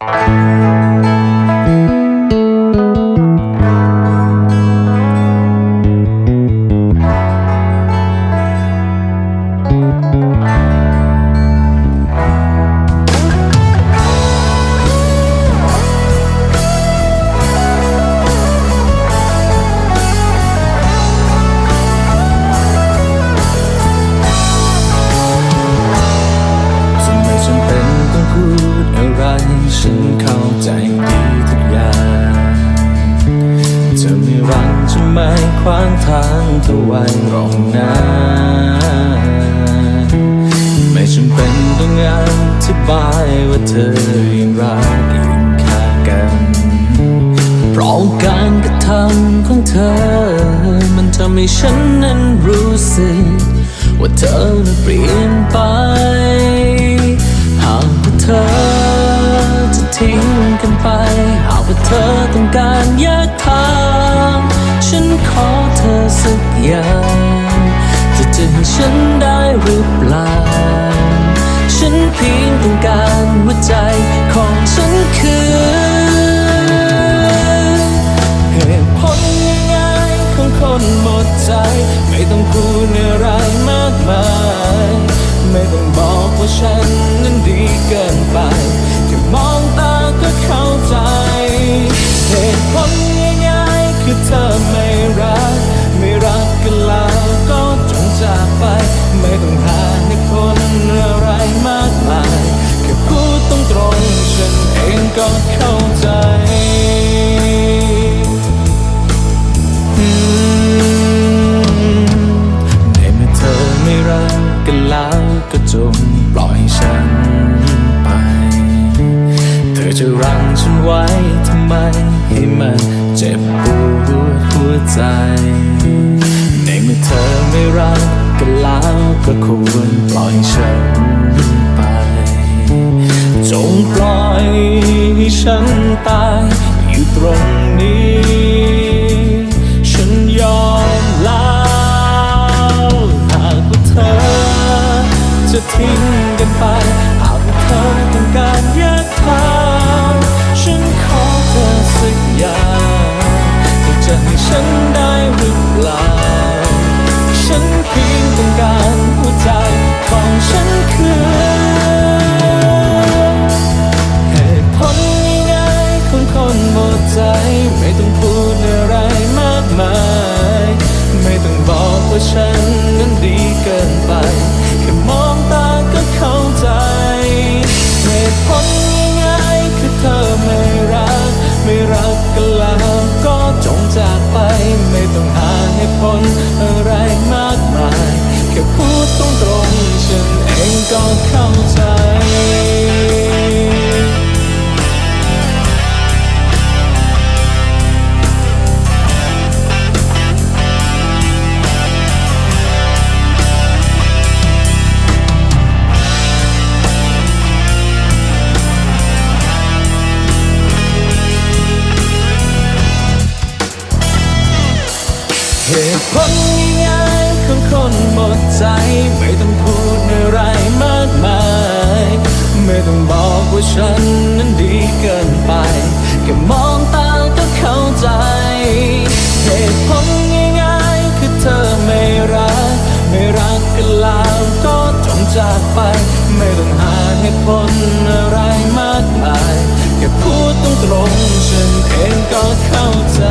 จ ฉันเข้าใจดีทุกอย่างเธอไม่รังจะไม่ขวางทางเธอไว้รอกนะไม่จำเป็นต้องอธิบายว่าเธอยังรักยังค่ากัน เพราะการกระทำของเธอ มันทำให้ฉันนั้นรู้สึก ว่าเธอเปลี่ยนไป หากเธอ ทิ้งกันไป หากว่าเธอต้องการแยกทาง ฉันขอเธอสักอย่างจะจะให้ฉันได้หรือเปล่า ฉันเพียงต้องการหัวใจของฉันคือเหตุผลง่ายๆของคนหมดใจ ไม่ต้องพูดอะไรั้งฉันไว้ทำไมให้มันเจ็บปวดหัวใจ ในเมื่อเธอไม่รักกันแล้วก็ควรปล่อยฉันไป จงปล่อยให้ฉันตายอยู่ตรงนี้ ฉันยอมแล้วหากว่าเธอจะทิ้งกันไปหากว่าเธอต้องการ อะไร นหมดใจ ไม่ต้องพูดอะไรมากมาย ไม่ต้องบอกว่าฉันนั้นดีเกินไปแค่มองตาก็เข้าใจเหตุผลง่ายๆคือเธอไม่รัก ไม่รักกันแล้วก็จงจากไป ไม่ต้องหาเหตุผลอะไรมากมายแค่พูดตรงๆฉันเองก็เข้าใจ